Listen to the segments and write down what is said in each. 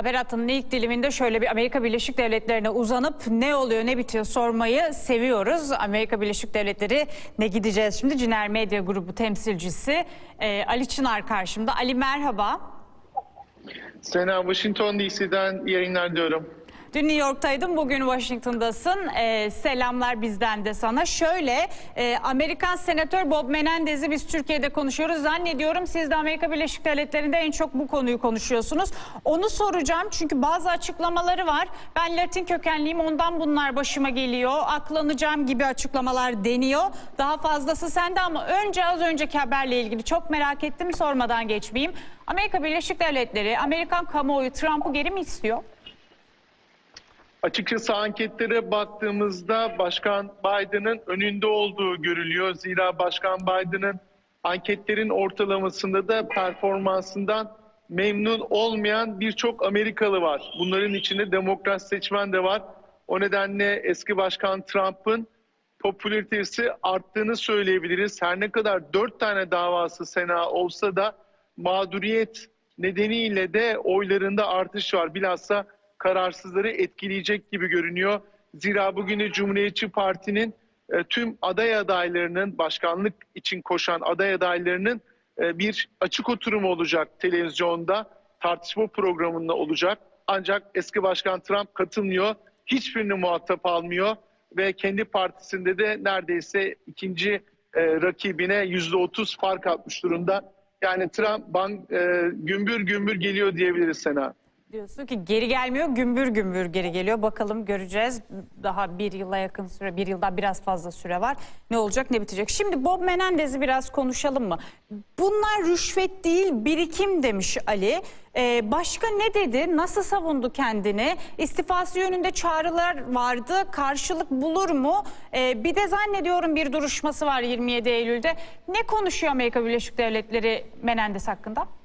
Haber hattının ilk diliminde şöyle bir Amerika Birleşik Devletleri'ne uzanıp ne oluyor ne bitiyor sormayı seviyoruz. Amerika Birleşik Devletleri ne gideceğiz şimdi? Ciner Medya Grubu temsilcisi e, Ali Çınar karşımda. Ali merhaba. Sena Washington DC'den yayınlar diyorum. Dün New York'taydın, bugün Washington'dasın. Ee, selamlar bizden de sana. Şöyle, e, Amerikan Senatör Bob Menendez'i biz Türkiye'de konuşuyoruz. Zannediyorum siz de Amerika Birleşik Devletleri'nde en çok bu konuyu konuşuyorsunuz. Onu soracağım çünkü bazı açıklamaları var. Ben Latin kökenliyim, ondan bunlar başıma geliyor. Aklanacağım gibi açıklamalar deniyor. Daha fazlası sende ama önce az önceki haberle ilgili çok merak ettim, sormadan geçmeyeyim. Amerika Birleşik Devletleri, Amerikan kamuoyu Trump'ı geri mi istiyor? Açıkçası anketlere baktığımızda Başkan Biden'ın önünde olduğu görülüyor. Zira Başkan Biden'ın anketlerin ortalamasında da performansından memnun olmayan birçok Amerikalı var. Bunların içinde demokrat seçmen de var. O nedenle eski Başkan Trump'ın popülaritesi arttığını söyleyebiliriz. Her ne kadar dört tane davası sena olsa da mağduriyet nedeniyle de oylarında artış var. Bilhassa kararsızları etkileyecek gibi görünüyor. Zira bugün Cumhuriyetçi Parti'nin e, tüm aday adaylarının başkanlık için koşan aday adaylarının e, bir açık oturumu olacak televizyonda tartışma programında olacak. Ancak eski başkan Trump katılmıyor. Hiçbirini muhatap almıyor ve kendi partisinde de neredeyse ikinci e, rakibine yüzde otuz fark atmış durumda. Yani Trump bank, e, gümbür gümbür geliyor diyebiliriz Sena. Diyorsun ki geri gelmiyor, gümbür gümbür geri geliyor. Bakalım göreceğiz. Daha bir yıla yakın süre, bir yıldan biraz fazla süre var. Ne olacak, ne bitecek? Şimdi Bob Menendez'i biraz konuşalım mı? Bunlar rüşvet değil, birikim demiş Ali. Ee, başka ne dedi? Nasıl savundu kendini? İstifası yönünde çağrılar vardı. Karşılık bulur mu? Ee, bir de zannediyorum bir duruşması var 27 Eylül'de. Ne konuşuyor Amerika Birleşik Devletleri Menendez hakkında?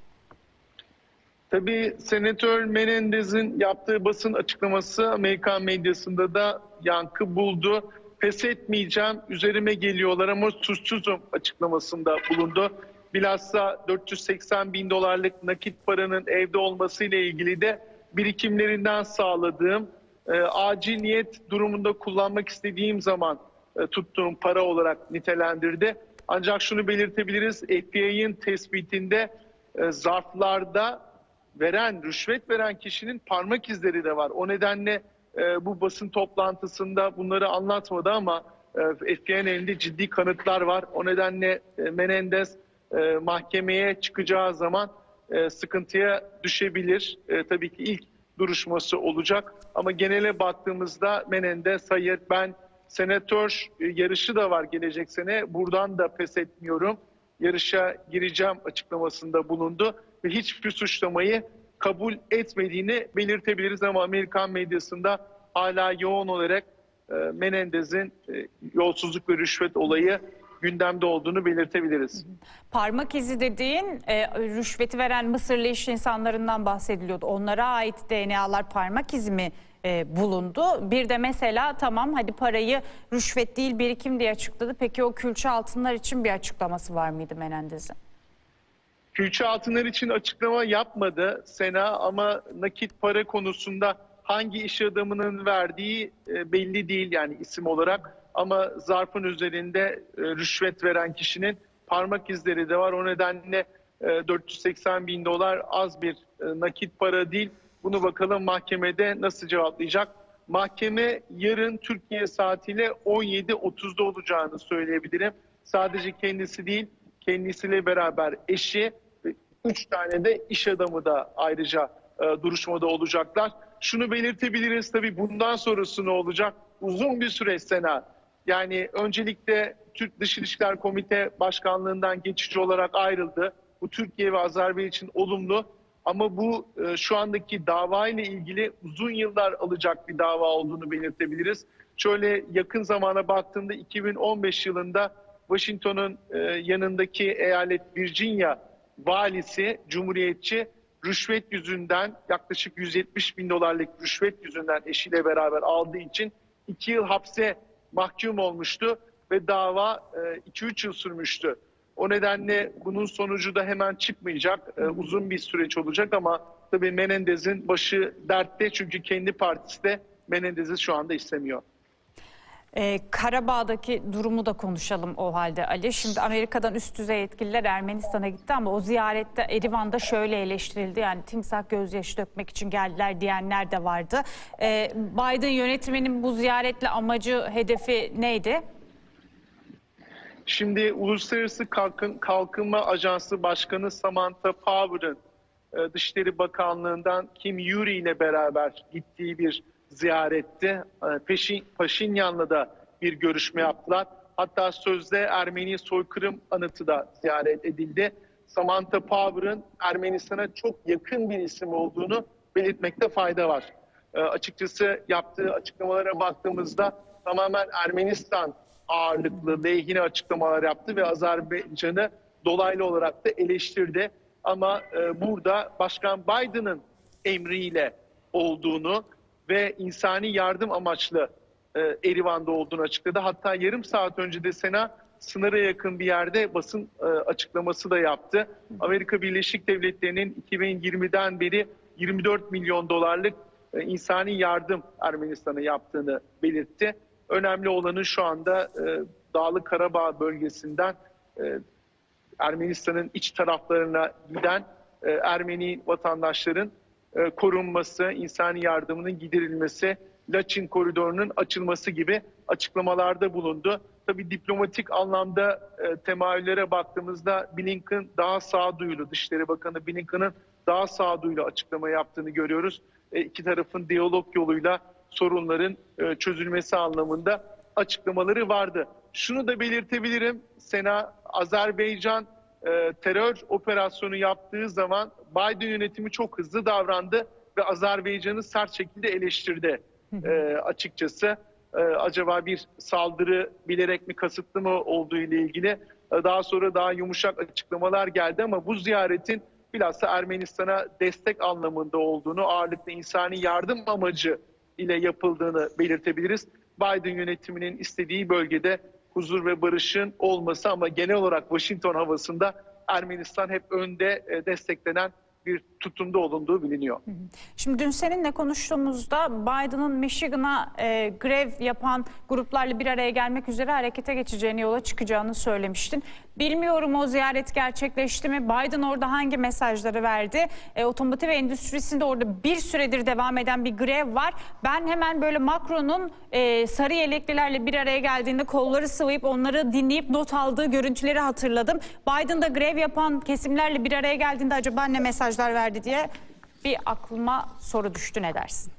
Tabii Senatör Menendez'in yaptığı basın açıklaması Amerikan medyasında da yankı buldu. Pes etmeyeceğim, üzerime geliyorlar ama suçsuzum açıklamasında bulundu. Bilhassa 480 bin dolarlık nakit paranın evde olmasıyla ilgili de birikimlerinden sağladığım, e, acil niyet durumunda kullanmak istediğim zaman e, tuttuğum para olarak nitelendirdi. Ancak şunu belirtebiliriz, FBI'nin tespitinde e, zarflarda veren, rüşvet veren kişinin parmak izleri de var. O nedenle e, bu basın toplantısında bunları anlatmadı ama e, FBI'nin elinde ciddi kanıtlar var. O nedenle e, Menendez e, mahkemeye çıkacağı zaman e, sıkıntıya düşebilir. E, tabii ki ilk duruşması olacak ama genele baktığımızda Menendez hayır ben senatör e, yarışı da var gelecek sene. Buradan da pes etmiyorum. Yarışa gireceğim açıklamasında bulundu ve hiçbir suçlamayı kabul etmediğini belirtebiliriz. Ama Amerikan medyasında hala yoğun olarak e, Menendez'in e, yolsuzluk ve rüşvet olayı gündemde olduğunu belirtebiliriz. Parmak izi dediğin e, rüşveti veren Mısırlı iş insanlarından bahsediliyordu. Onlara ait DNA'lar parmak izi mi e, bulundu? Bir de mesela tamam hadi parayı rüşvet değil birikim diye açıkladı. Peki o külçe altınlar için bir açıklaması var mıydı Menendez'in? Külçe altınlar için açıklama yapmadı Sena ama nakit para konusunda hangi iş adamının verdiği e, belli değil yani isim olarak. Ama zarfın üzerinde e, rüşvet veren kişinin parmak izleri de var. O nedenle e, 480 bin dolar az bir e, nakit para değil. Bunu bakalım mahkemede nasıl cevaplayacak. Mahkeme yarın Türkiye saatiyle 17.30'da olacağını söyleyebilirim. Sadece kendisi değil, kendisiyle beraber eşi üç tane de iş adamı da ayrıca e, duruşmada olacaklar. Şunu belirtebiliriz tabii bundan sonrası ne olacak? Uzun bir süreç Sena. Yani öncelikle Türk Dış İlişkiler Komite Başkanlığından geçici olarak ayrıldı. Bu Türkiye ve Azerbaycan için olumlu. Ama bu e, şu andaki dava ile ilgili uzun yıllar alacak bir dava olduğunu belirtebiliriz. Şöyle yakın zamana baktığımda 2015 yılında Washington'un e, yanındaki eyalet Virginia valisi, cumhuriyetçi rüşvet yüzünden yaklaşık 170 bin dolarlık rüşvet yüzünden eşiyle beraber aldığı için 2 yıl hapse mahkum olmuştu ve dava 2-3 yıl sürmüştü. O nedenle bunun sonucu da hemen çıkmayacak. E, uzun bir süreç olacak ama tabii Menendez'in başı dertte çünkü kendi partisi de Menendez'i şu anda istemiyor. Ee, Karabağ'daki durumu da konuşalım o halde Ali. Şimdi Amerika'dan üst düzey yetkililer Ermenistan'a gitti ama o ziyarette Erivan'da şöyle eleştirildi. Yani timsah gözyaşı dökmek için geldiler diyenler de vardı. Ee, Biden yönetiminin bu ziyaretle amacı, hedefi neydi? Şimdi Uluslararası Kalkın, Kalkınma Ajansı Başkanı Samantha Power'ın e, Dışişleri Bakanlığı'ndan Kim Yuri ile beraber gittiği bir ziyaretti. E, Paşinyan'la da bir görüşme yaptılar. Hatta sözde Ermeni soykırım anıtı da ziyaret edildi. Samantha Power'ın Ermenistan'a çok yakın bir isim olduğunu belirtmekte fayda var. E, açıkçası yaptığı açıklamalara baktığımızda tamamen Ermenistan ağırlıklı lehine açıklamalar yaptı ve Azerbaycan'ı dolaylı olarak da eleştirdi. Ama e, burada Başkan Biden'ın emriyle olduğunu ve insani yardım amaçlı e, Erivan'da olduğunu açıkladı. Hatta yarım saat önce de Sena sınıra yakın bir yerde basın e, açıklaması da yaptı. Amerika Birleşik Devletleri'nin 2020'den beri 24 milyon dolarlık e, insani yardım Ermenistan'a yaptığını belirtti. Önemli olanı şu anda e, Dağlık Karabağ bölgesinden e, Ermenistan'ın iç taraflarına giden e, Ermeni vatandaşların e, korunması, insani yardımının giderilmesi, Laçin koridorunun açılması gibi açıklamalarda bulundu. Tabii diplomatik anlamda e, temayüllere baktığımızda Blinken daha sağduyulu, Dışişleri Bakanı Blinken'ın daha sağduyulu açıklama yaptığını görüyoruz. E, iki tarafın diyalog yoluyla sorunların e, çözülmesi anlamında açıklamaları vardı. Şunu da belirtebilirim. Sena Azerbaycan e, terör operasyonu yaptığı zaman Biden yönetimi çok hızlı davrandı ve Azerbaycan'ı sert şekilde eleştirdi e, açıkçası. E, acaba bir saldırı bilerek mi kasıtlı mı olduğu ile ilgili e, daha sonra daha yumuşak açıklamalar geldi ama bu ziyaretin bilhassa Ermenistan'a destek anlamında olduğunu, ağırlıklı insani yardım amacı ile yapıldığını belirtebiliriz. Biden yönetiminin istediği bölgede huzur ve barışın olması ama genel olarak Washington havasında Ermenistan hep önde e, desteklenen bir tutumda olunduğu biliniyor. Şimdi dün seninle konuştuğumuzda Biden'ın Michigan'a e, grev yapan gruplarla bir araya gelmek üzere harekete geçeceğini, yola çıkacağını söylemiştin. Bilmiyorum o ziyaret gerçekleşti mi? Biden orada hangi mesajları verdi? E, otomotiv endüstrisinde orada bir süredir devam eden bir grev var. Ben hemen böyle Macron'un e, sarı yeleklilerle bir araya geldiğinde kolları sıvayıp onları dinleyip not aldığı görüntüleri hatırladım. Biden da grev yapan kesimlerle bir araya geldiğinde acaba ne mesajlar verdi diye bir aklıma soru düştü ne dersin?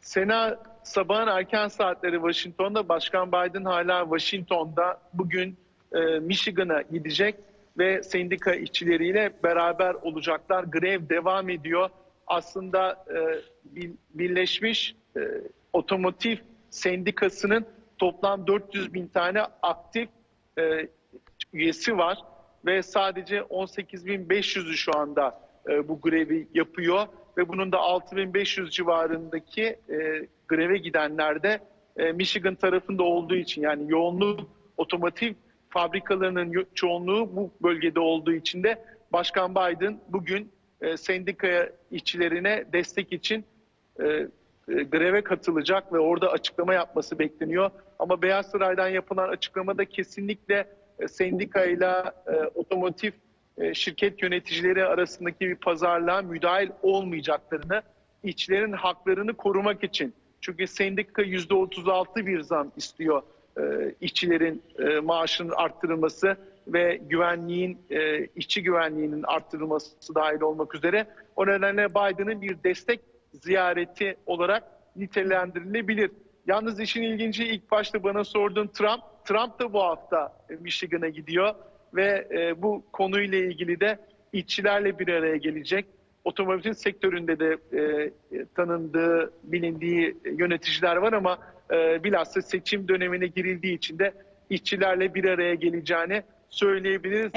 Sena sabahın erken saatleri Washington'da Başkan Biden hala Washington'da bugün e, Michigan'a gidecek ve sendika işçileriyle beraber olacaklar. Grev devam ediyor. Aslında e, bir- Birleşmiş e, Otomotiv Sendikası'nın toplam 400 bin tane aktif e, üyesi var ve sadece 18.500'ü şu anda e, bu grevi yapıyor ve bunun da 6.500 civarındaki e, greve gidenler de e, Michigan tarafında olduğu için yani yoğunluk otomotiv fabrikalarının çoğunluğu bu bölgede olduğu için de Başkan Biden bugün e, sendika işçilerine destek için greve katılacak ve orada açıklama yapması bekleniyor. Ama Beyaz Saray'dan yapılan açıklamada kesinlikle sendikayla e, otomotiv şirket yöneticileri arasındaki bir pazarlığa müdahil olmayacaklarını, işçilerin haklarını korumak için. Çünkü sendika %36 bir zam istiyor e, işçilerin e, maaşının arttırılması ve güvenliğin, e, işçi güvenliğinin arttırılması dahil olmak üzere. O nedenle Biden'ın bir destek ziyareti olarak nitelendirilebilir. Yalnız işin ilginci ilk başta bana sorduğun Trump, Trump da bu hafta e, Michigan'a gidiyor ve e, bu konuyla ilgili de işçilerle bir araya gelecek. Otomobil sektöründe de e, tanındığı, bilindiği yöneticiler var ama e, bilhassa seçim dönemine girildiği için de işçilerle bir araya geleceğini söyleyebiliriz.